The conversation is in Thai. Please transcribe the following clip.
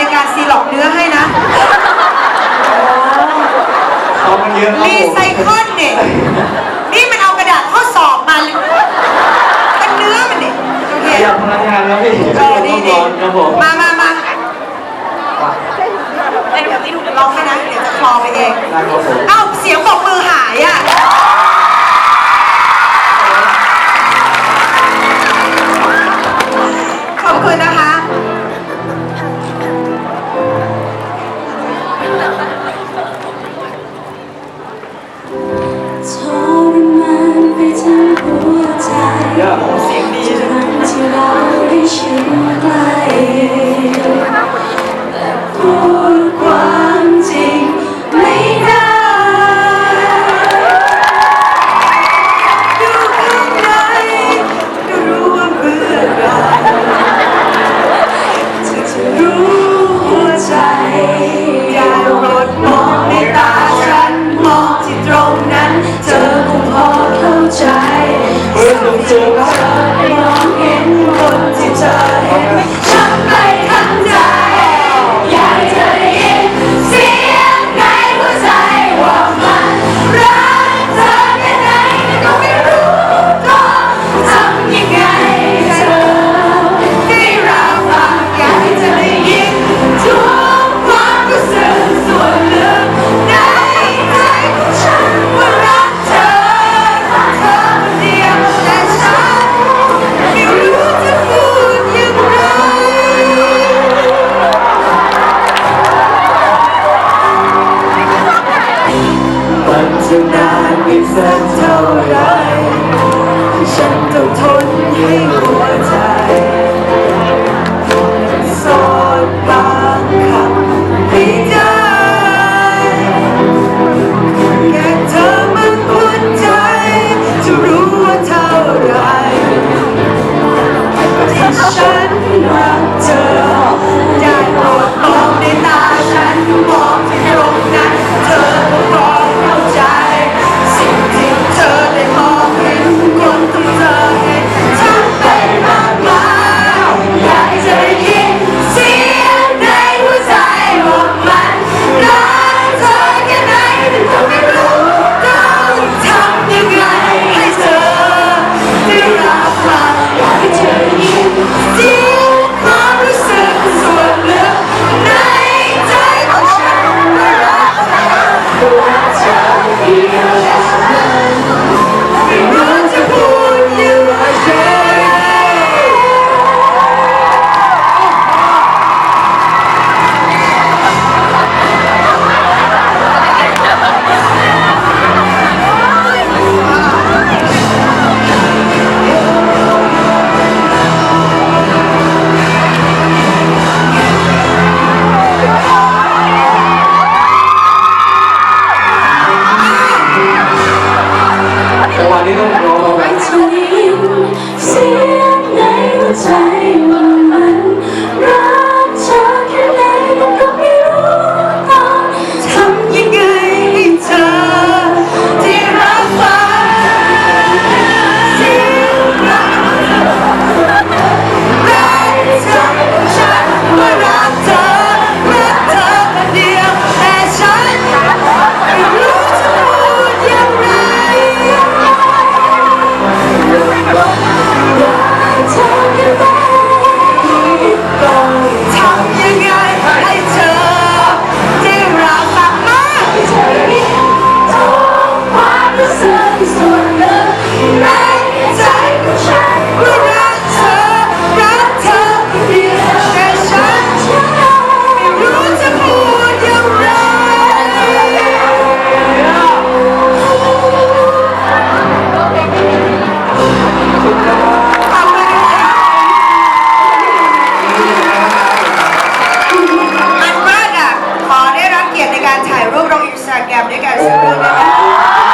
ในการซีหลอกเนื้อให้นะรีไซเคิลเนี่ยนี่มันเอากระดาษข้อสอบมาเป็นเนื้อมันเนี่ยโอเคปยัดพลังงานแล้วพี่เออดีดีครับผมมามามาเป็นแบบที่ถูกร้องให้นะ เดี๋ยวจะคลอไปเอง ได้ครับผม เอ้าเสียงปรบมือหายอะ 时。 อีกสักเท่าไรฉันต้องทนให้หัวใจ Put it on your sack, Gabby. It got to oh,